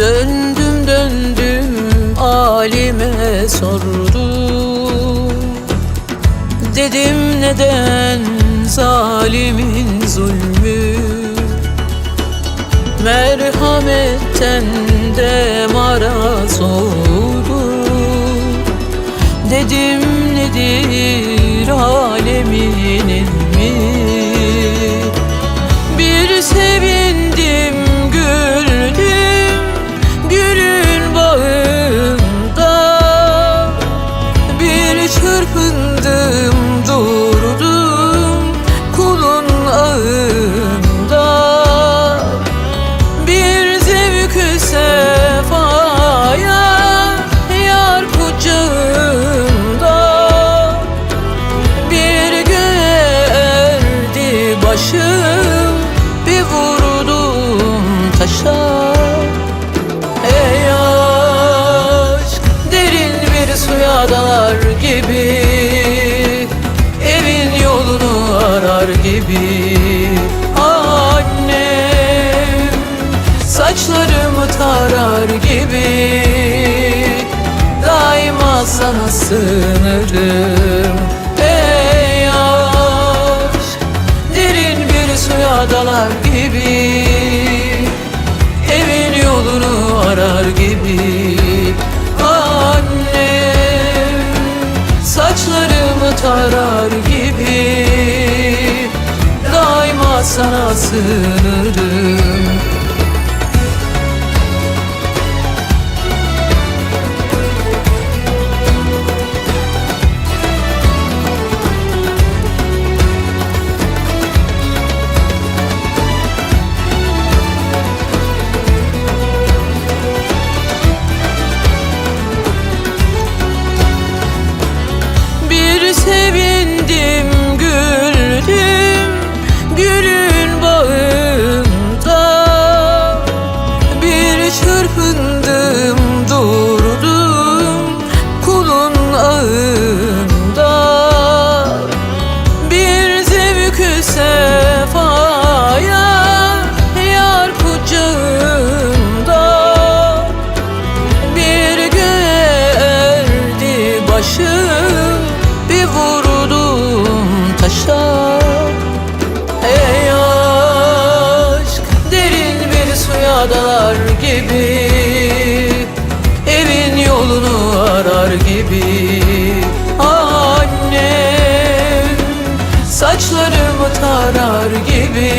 Döndüm döndüm alime sordum Dedim neden zalimin zulmü? Merhametten de maraz oldu Dedim nedir? Başım Bir vurdum taşa. Ey aşk derin bir suya dalar gibi Evin yolunu arar gibi. Annem saçlarımı tarar gibi Daima sana sığınırım suya dalar gibi Evin yolunu arar gibi. Annem saçlarımı tarar gibi. Daima sana sığınırım gibi. Annem saçlarımı tarar gibi.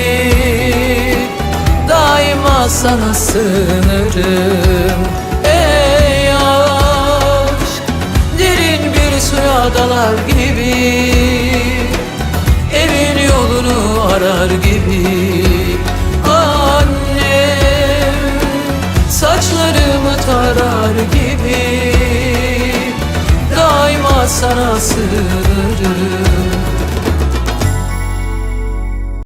Daima sana sığınırım. Ey aşk Derin bir suya dalar gibi. Evin yolunu arar gibi sana sığınırım